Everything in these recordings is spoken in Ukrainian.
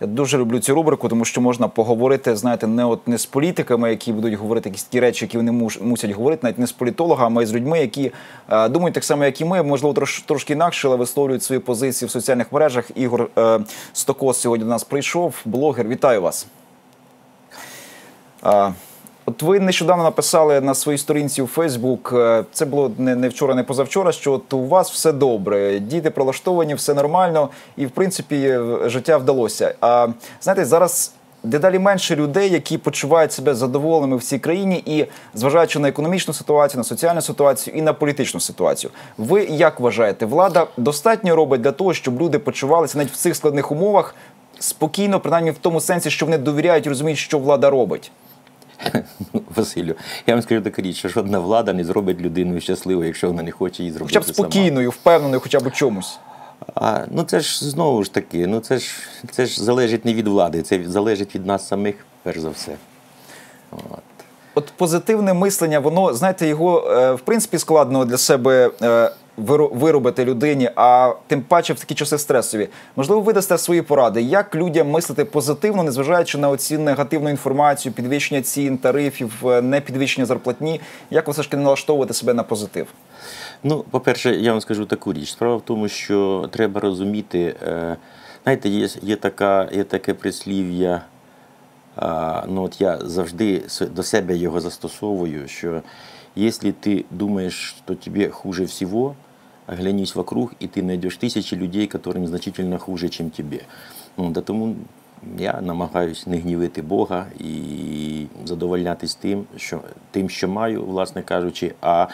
Я дуже люблю цю рубрику, тому що можна поговорити, знаєте, не от не з політиками, які будуть говорити якісь ті речі, які вони муш, мусять говорити, навіть не з політологами, а з людьми, які е, думають так само, як і ми, можливо, трош, трошки інакше, але висловлюють свої позиції в соціальних мережах. Ігор е, Стокос сьогодні до нас прийшов. Блогер, вітаю вас. Е, От ви нещодавно написали на своїй сторінці у Фейсбук, е, це було не, не вчора, не позавчора, що от у вас все добре, діти прилаштовані, все нормально, і в принципі е, життя вдалося. А знаєте, зараз дедалі менше людей, які почувають себе задоволеними в цій країні, і зважаючи на економічну ситуацію, на соціальну ситуацію і на політичну ситуацію. Ви як вважаєте, влада достатньо робить для того, щоб люди почувалися навіть в цих складних умовах спокійно, принаймні в тому сенсі, що вони довіряють і розуміють, що влада робить. Василю, я вам скажу таку річ, що жодна влада не зробить людину щасливою, якщо вона не хоче її зробити. Хоча б спокійною, впевненою, хоча б у чомусь. А, Ну це ж знову ж таки, ну це ж це ж залежить не від влади, це залежить від нас самих, перш за все. От. От позитивне мислення, воно, знаєте, його е, в принципі складно для себе е, виробити людині, а тим паче в такі часи стресові. Можливо, ви дасте свої поради, як людям мислити позитивно, незважаючи на оці негативну інформацію, підвищення цін, тарифів, е, не підвищення зарплатні. Як все ж таки налаштовувати себе на позитив? Ну, по-перше, я вам скажу таку річ. Справа в тому, що треба розуміти, знаєте, є є, така, є таке прислів'я. Ну, от Я завжди до себе його застосовую, що якщо ти думаєш, що тобі хуже всього, оглянись вокруг, і ти знайдеш тисячі людей, яким значительно хуже, ніж тобі. Ну, да тому я намагаюся не гнівити Бога і задовольнятись тим, що тим, що маю, власне кажучи. А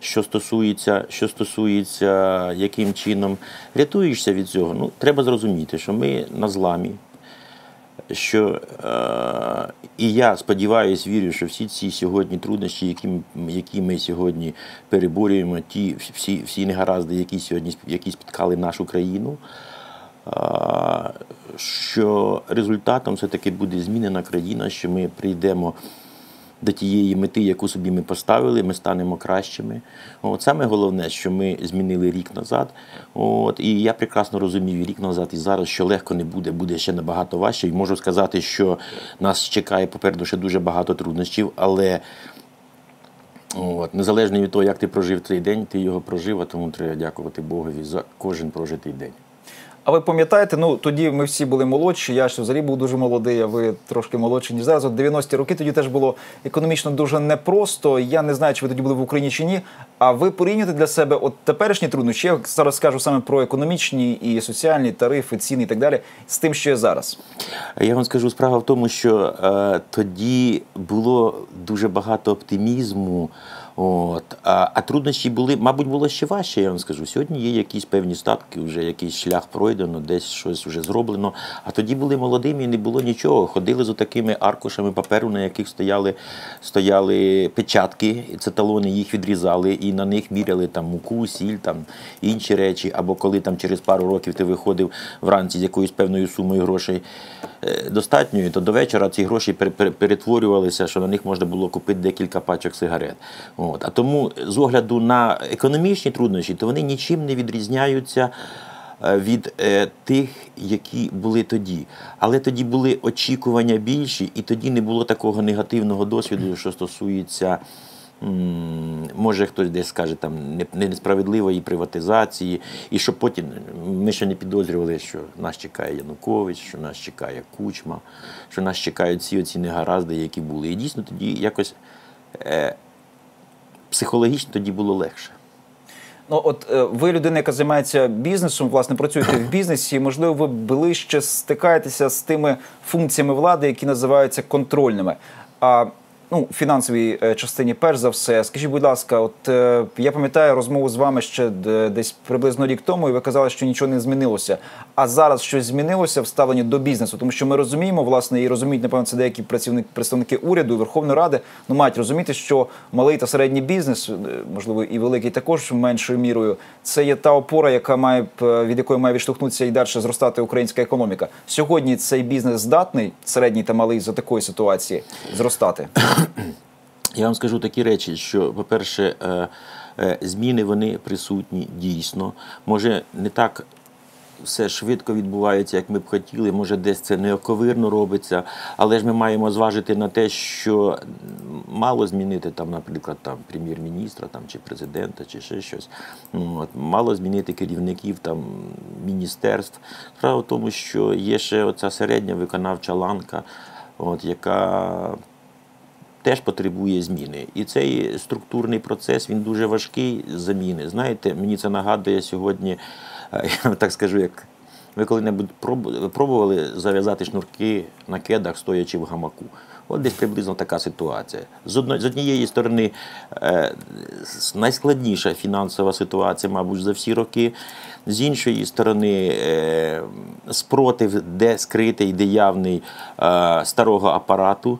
що стосується, що стосується, яким чином рятуєшся від цього, ну треба зрозуміти, що ми на зламі що е, і я сподіваюся, вірю, що всі ці сьогодні труднощі, які які ми сьогодні переборюємо, ті всі всі негаразди, які сьогодні які спіткали нашу країну, що результатом все-таки буде змінена країна, що ми прийдемо до тієї мети, яку собі ми поставили, ми станемо кращими. От Саме головне, що ми змінили рік назад. От, І я прекрасно розумію рік назад і зараз, що легко не буде, буде ще набагато важче. І можу сказати, що нас чекає попереду ще дуже багато труднощів, але. От, Незалежно від того, як ти прожив цей день, ти його прожив, а тому треба дякувати Богові за кожен прожитий день. Ви пам'ятаєте, ну тоді ми всі були молодші. Я ж взагалі був дуже молодий, а ви трошки молодші, ніж зараз. От 90-ті роки тоді теж було економічно дуже непросто. Я не знаю, чи ви тоді були в Україні чи ні. А ви порівнюєте для себе от теперішні труднощі, я зараз скажу саме про економічні і соціальні тарифи, ціни і так далі, з тим, що є зараз. Я вам скажу, справа в тому, що е, тоді було дуже багато оптимізму. От. А а труднощі були, мабуть, було ще важче, я вам скажу. Сьогодні є якісь певні статки, вже якийсь шлях пройдено, десь щось вже зроблено. А тоді були молодими і не було нічого. Ходили з такими аркушами паперу, на яких стояли стояли печатки, це талони, їх відрізали, і на них міряли там муку, сіль, там інші речі. Або коли там через пару років ти виходив вранці з якоюсь певною сумою грошей достатньою, то до вечора ці гроші перетворювалися, що на них можна було купити декілька пачок сигарет. От. А тому з огляду на економічні труднощі, то вони нічим не відрізняються. Е, від е, тих, які були тоді. Але тоді були очікування більші, і тоді не було такого негативного досвіду, що стосується, може хтось десь скаже, там несправедливої приватизації, і що потім ми ще не підозрювали, що нас чекає Янукович, що нас чекає Кучма, що нас чекають всі оці негаразди, які були. І дійсно тоді якось. Е, психологічно тоді було легше. Ну, от е, ви людина, яка займається бізнесом, власне, працюєте в бізнесі. Можливо, ви ближче стикаєтеся з тими функціями влади, які називаються контрольними. А ну, фінансовій е, частині, перш за все, скажіть, будь ласка, от е, я пам'ятаю розмову з вами ще десь приблизно рік тому, і ви казали, що нічого не змінилося. А зараз щось змінилося в ставленні до бізнесу, тому що ми розуміємо, власне, і розуміють, напевно, це деякі працівники представники уряду Верховної Ради, ну мають розуміти, що малий та середній бізнес, е, можливо, і великий також меншою мірою, це є та опора, яка має від якої має відштовхнутися і далі зростати українська економіка. Сьогодні цей бізнес здатний, середній та малий за такої ситуації зростати. Я вам скажу такі речі, що, по-перше, е, е, зміни вони присутні дійсно. Може, не так все швидко відбувається, як ми б хотіли. Може, десь це неоковирно робиться, але ж ми маємо зважити на те, що мало змінити там, наприклад, там прем'єр-міністра там чи президента, чи ще щось. Ну, От, мало змінити керівників там міністерств. Справа в тому, що є ще оця середня виконавча ланка, от, яка теж потребує зміни. І цей структурний процес він дуже важкий заміни. Знаєте, мені це нагадує сьогодні, е, я так скажу, як ви коли-небудь проб- пробували зав'язати шнурки на кедах, стоячи в гамаку. От десь приблизно така ситуація. З, однієї сторони, е, найскладніша фінансова ситуація, мабуть, за всі роки. З іншої сторони, е, спротив, де скритий, де явний е, старого апарату.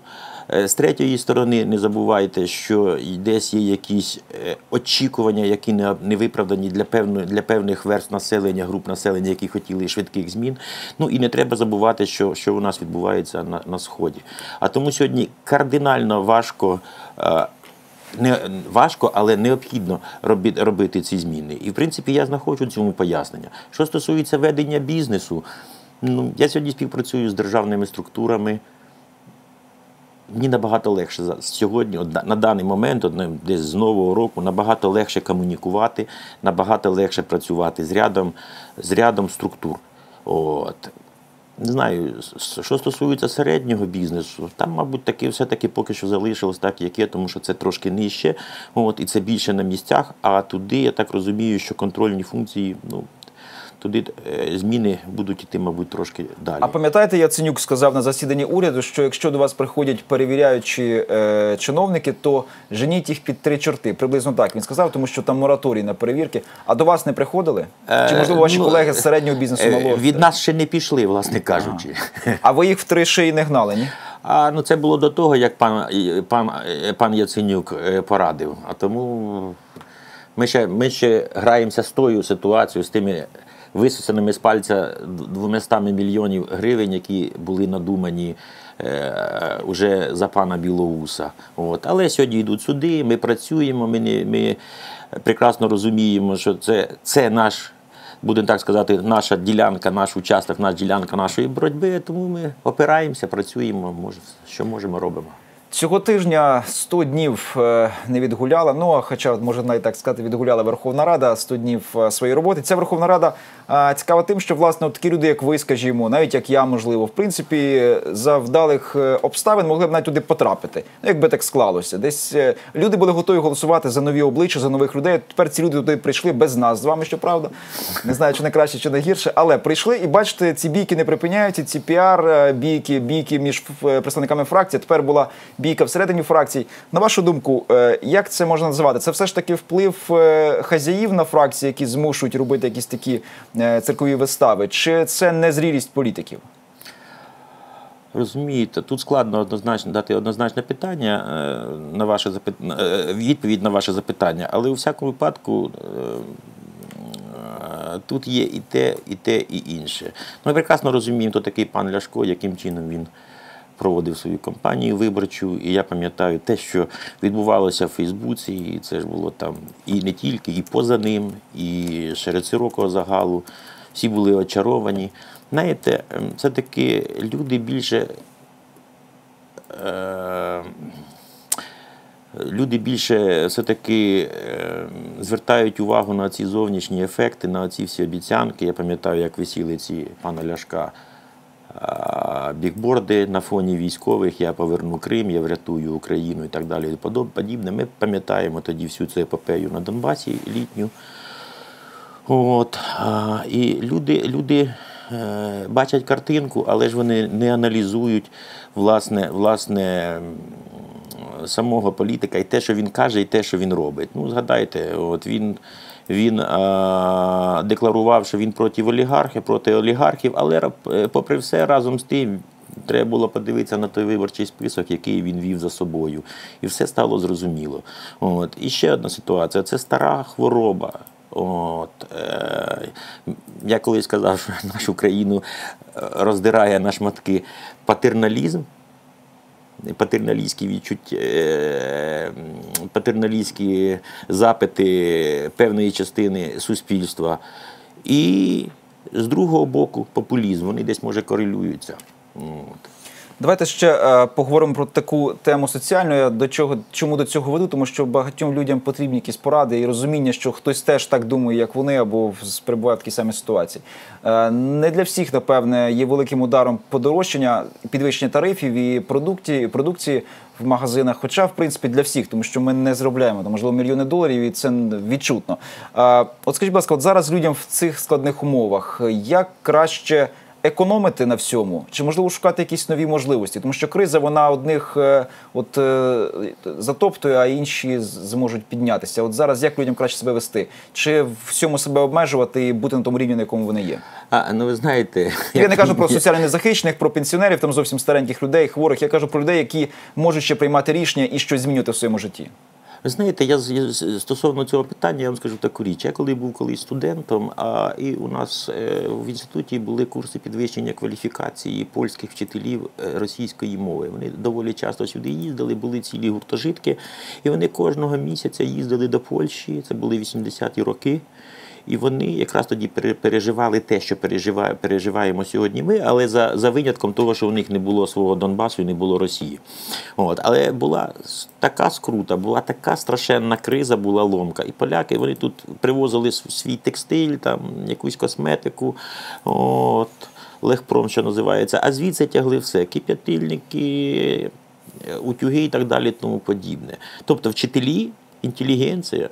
Е, З третьої сторони, не забувайте, що десь є якісь е, очікування, які не, виправдані для певної для певних верств населення, груп населення, які хотіли швидких змін. Ну і не треба забувати, що, що у нас відбувається на, на сході. А тому сьогодні кардинально важко. е, Не важко, але необхідно робити, робити ці зміни. І в принципі я знаходжу цьому пояснення. Що стосується ведення бізнесу, ну я сьогодні співпрацюю з державними структурами. Мені набагато легше сьогодні, на- даний момент, ну, десь з нового року, набагато легше комунікувати, набагато легше працювати з рядом, з рядом структур. От. Не знаю, що стосується середнього бізнесу, там, мабуть, таки все-таки поки що залишилось так, як є, тому що це трошки нижче, от, і це більше на місцях. А туди, я так розумію, що контрольні функції, ну, туди е, зміни будуть йти, мабуть, трошки далі. А пам'ятаєте, Яценюк сказав на засіданні уряду, що якщо до вас приходять перевіряючі е, чиновники, то женіть їх під три чорти. Приблизно так він сказав, тому що там мораторій на перевірки. А до вас не приходили? Чи можливо ваші ну, колеги з середнього бізнесу Е, малого? Від нас ще не пішли, власне кажучи. А ви їх в три шиї не гнали, ні? А ну це було до того, як пан, пан, е, пан Яценюк е, порадив. А тому ми ще, ми ще граємося з тою ситуацією, з тими висосаними з пальця 200 мільйонів гривень, які були надумані е, уже за пана Білоуса. От. Але сьогодні йдуть суди, ми працюємо, ми, не, ми прекрасно розуміємо, що це, це наш будемо так сказати, наша ділянка, наш участок, наша ділянка нашої боротьби. Тому ми опираємося, працюємо, може, що можемо, робимо. Цього тижня 100 днів е, не відгуляла. Ну хоча можна навіть так сказати, відгуляла Верховна Рада 100 днів е, своєї роботи. Ця Верховна Рада е, цікава тим, що власне от такі люди, як ви, скажімо, навіть як я, можливо, в принципі, за вдалих обставин могли б навіть туди потрапити. Ну якби так склалося. Десь люди були готові голосувати за нові обличчя, за нових людей. Тепер ці люди туди прийшли без нас з вами, щоправда. Не знаю, чи не краще, чи не гірше, але прийшли і бачите, ці бійки не припиняються. Ці піар бійки, бійки між представниками фракції. Тепер була бійка всередині фракцій. На вашу думку, е, як це можна називати? Це все ж таки вплив е, хазяїв на фракції, які змушують робити якісь такі е, циркові вистави, чи це незрілість політиків? Розумієте, тут складно однозначно дати однозначне питання на ваше запит... відповідь на ваше запитання, але у всякому випадку. Тут є і те, і те, і інше. Ми прекрасно розуміємо, хто такий пан Ляшко, яким чином він проводив свою кампанію виборчу. І я пам'ятаю те, що відбувалося в Фейсбуці, і це ж було там і не тільки, і поза ним, і серед широкого загалу. Всі були очаровані. Знаєте, ем, все-таки люди більше. Е- Люди більше все-таки е, звертають увагу на ці зовнішні ефекти, на ці всі обіцянки. Я пам'ятаю, як висіли ці пана Ляшка бікборди на фоні військових, я поверну Крим, я врятую Україну і так далі. і подібне. Ми пам'ятаємо тоді всю цю епопею на Донбасі літню. От, і люди, люди е, бачать картинку, але ж вони не аналізують власне, власне самого політика і те, що він каже, і те, що він робить. Ну, згадайте, от він, він а, декларував, що він проти олігархів, проти олігархів, але е, попри все разом з тим. Треба було подивитися на той виборчий список, який він вів за собою, і все стало зрозуміло. От. І ще одна ситуація: це стара хвороба. От, е, я колись сказав, що нашу країну е, роздирає на шматки патерналізм, патерналістські відчуття, е, патерналістські запити певної частини суспільства. І з другого боку популізм. Вони десь може корелюються. От. Давайте ще е, поговоримо про таку тему соціальну. Я до чого чому до цього веду? Тому що багатьом людям потрібні якісь поради і розуміння, що хтось теж так думає, як вони, або перебуває в такій самій ситуації. Е, не для всіх, напевне, є великим ударом подорожчання, підвищення тарифів і продукті, продукції в магазинах. Хоча, в принципі, для всіх, тому що ми не заробляємо там, можливо, мільйони доларів, і це відчутно. Е, от скажіть, будь ласка, от зараз людям в цих складних умовах як краще економити на всьому, чи можливо шукати якісь нові можливості? Тому що криза вона одних е, от е, затоптує, а інші зможуть піднятися. От зараз як людям краще себе вести? Чи в всьому себе обмежувати і бути на тому рівні, на якому вони є? А ну ви знаєте, Я не кажу про соціально незахищених, про пенсіонерів, там зовсім стареньких людей, хворих. Я кажу про людей, які можуть ще приймати рішення і щось змінювати в своєму житті. Ви знаєте, я стосовно цього питання, я вам скажу таку річ. Я коли був колись студентом, а і у нас е, в інституті були курси підвищення кваліфікації польських вчителів е, російської мови. Вони доволі часто сюди їздили, були цілі гуртожитки, і вони кожного місяця їздили до Польщі. Це були 80-ті роки. І вони якраз тоді пере- переживали те, що переживаємо сьогодні ми, але за, за винятком того, що у них не було свого Донбасу і не було Росії. От. Але була така скрута, була така страшенна криза, була ломка. І поляки вони тут привозили свій текстиль, там, якусь косметику. От. Легпром, що називається, а звідси тягли все: кип'ятильники, е, утюги і так далі, тому подібне. Тобто вчителі, інтелігенція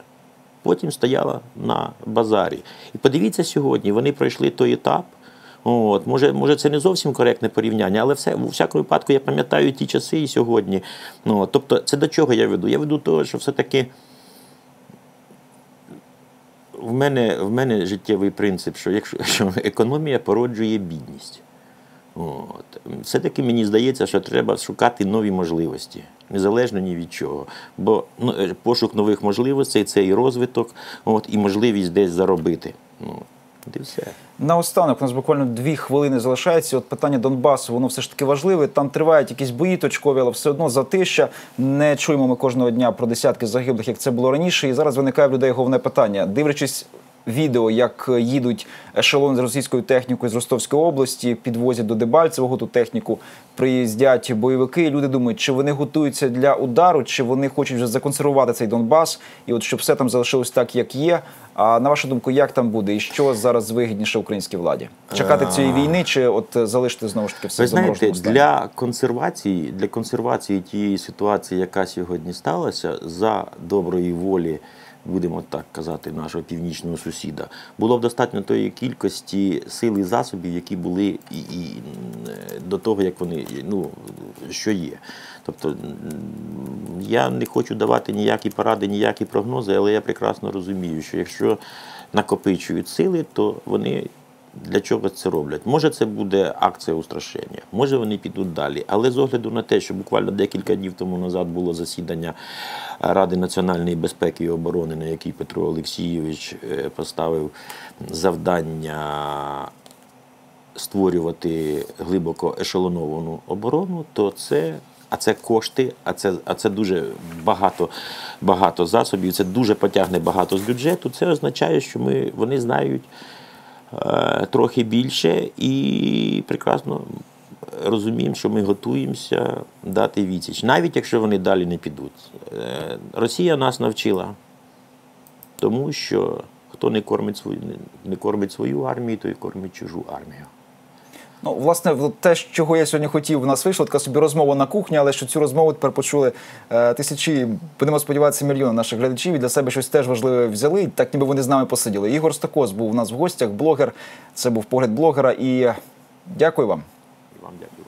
потім стояла на базарі. І подивіться сьогодні, вони пройшли той етап. От, може, може, це не зовсім коректне порівняння, але все, у всякому випадку я пам'ятаю ті часи і сьогодні. Ну, тобто, це до чого я веду? Я веду того, що все-таки в мене, в мене життєвий принцип, що якщо що економія породжує бідність. От. Все-таки мені здається, що треба шукати нові можливості, незалежно ні від чого. Бо ну, е, пошук нових можливостей це і розвиток, от, і можливість десь заробити. Ну, і все. Наостанок, у нас буквально дві хвилини залишається. От питання Донбасу, воно все ж таки важливе. Там тривають якісь бої точкові, але все одно затища. Не чуємо ми кожного дня про десятки загиблих, як це було раніше. І зараз виникає в людей головне питання. Дивлячись відео, як їдуть ешелони з російською технікою з Ростовської області, підвозять до Дебальцевого ту техніку, приїздять бойовики. І люди думають, чи вони готуються для удару, чи вони хочуть вже законсервувати цей Донбас, і от щоб все там залишилось так, як є. А на вашу думку, як там буде, і що зараз вигідніше українській владі? Чекати цієї війни, чи от е, залишити знову ж таки все Ви знаєте, стані? для консервації, для консервації тієї ситуації, яка сьогодні сталася, за доброї волі, будемо так казати, нашого північного сусіда, було б достатньо тої кількості сил і засобів, які були і, і до того, як вони ну, що є. Тобто я не хочу давати ніякі поради, ніякі прогнози, але я прекрасно розумію, що якщо накопичують сили, то вони для чого це роблять? Може, це буде акція устрашення, може вони підуть далі. Але з огляду на те, що буквально декілька днів тому назад було засідання Ради національної безпеки і оборони, на якій Петро Олексійович е, поставив завдання створювати глибоко ешелоновану оборону, то це. А це кошти, а це, а це дуже багато, багато засобів, це дуже потягне багато з бюджету. Це означає, що ми, вони знають трохи більше і прекрасно розуміємо, що ми готуємося дати відсіч, навіть якщо вони далі не підуть. Е, Росія нас навчила тому, що хто не кормить свою, не кормить свою армію, той кормить чужу армію. Ну, власне, в- те, чого я сьогодні хотів, у нас вийшла така собі розмова на кухні, але що цю розмову тепер почули е, тисячі, будемо сподіватися, мільйони наших глядачів і для себе щось теж важливе взяли. Так ніби вони з нами посиділи. Ігор Стокос був у нас в гостях, блогер. Це був погляд блогера. І дякую вам. І вам дякую.